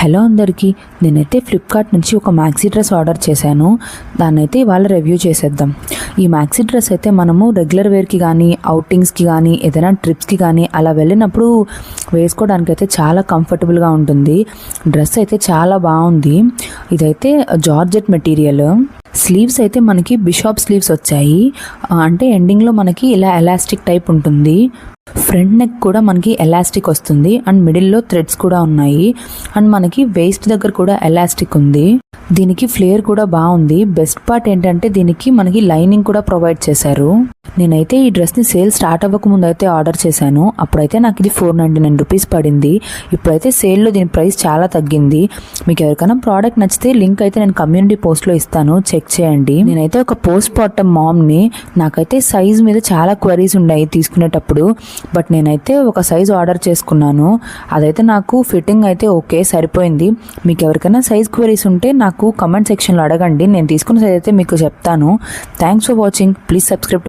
Hello అందరికీ నేనైతే Flipkart నుంచి ఒక మ్యాక్సీ డ్రెస్ ఆర్డర్ చేశాను. దాన్ని అయితే ఇవాళ రివ్యూ చేసేద్దాం. ఈ మ్యాక్సీ డ్రెస్ అయితే మనము రెగ్యులర్ వేర్కి కానీ అవుటింగ్స్కి కానీ ఏదైనా ట్రిప్స్కి కానీ అలా వెళ్ళినప్పుడు వేసుకోవడానికి అయితే చాలా కంఫర్టబుల్గా ఉంటుంది. డ్రెస్ అయితే చాలా బాగుంది. ఇదైతే జార్జెట్ మెటీరియల్. స్లీవ్స్ అయితే మనకి బిషాప్ స్లీవ్స్ వచ్చాయి. అంటే ఎండింగ్లో మనకి ఇలా ఎలాస్టిక్ టైప్ ఉంటుంది. ఫ్రంట్ నెక్ కూడా మనకి ఎలాస్టిక్ వస్తుంది. అండ్ మిడిల్లో థ్రెడ్స్ కూడా ఉన్నాయి. అండ్ మనకి వేస్ట్ దగ్గర కూడా ఎలాస్టిక్ ఉంది. దీనికి ఫ్లేర్ కూడా బాగుంది. బెస్ట్ పార్ట్ ఏంటంటే దీనికి మనకి లైనింగ్ కూడా ప్రొవైడ్ చేశారు. నేనైతే ఈ డ్రెస్ని సేల్ స్టార్ట్ అవ్వక ముందు అయితే ఆర్డర్ చేశాను. అప్పుడైతే నాకు ఇది ఫోర్ నైంటీ నైన్ రూపీస్ పడింది. ఇప్పుడైతే సేల్లో దీని ప్రైస్ చాలా తగ్గింది. మీకు ఎవరికైనా ప్రోడక్ట్ నచ్చితే లింక్ అయితే నేను కమ్యూనిటీ పోస్ట్లో ఇస్తాను. చెక్ చేయండి. నేనైతే ఒక పోస్ట్ పార్టం మామ్ని నాకైతే సైజ్ మీద చాలా క్వరీస్ ఉన్నాయి తీసుకునేటప్పుడు. బట్ నేనైతే ఒక సైజ్ ఆర్డర్ చేసుకున్నాను. అదైతే నాకు ఫిట్టింగ్ అయితే ఓకే సరిపోయింది. మీకు ఎవరికైనా సైజ్ క్వరీస్ ఉంటే నాకు కమెంట్ సెక్షన్లో అడగండి. నేను తీసుకున్న సైజ్ అయితే మీకు చెప్తాను. Thanks for watching. Please subscribe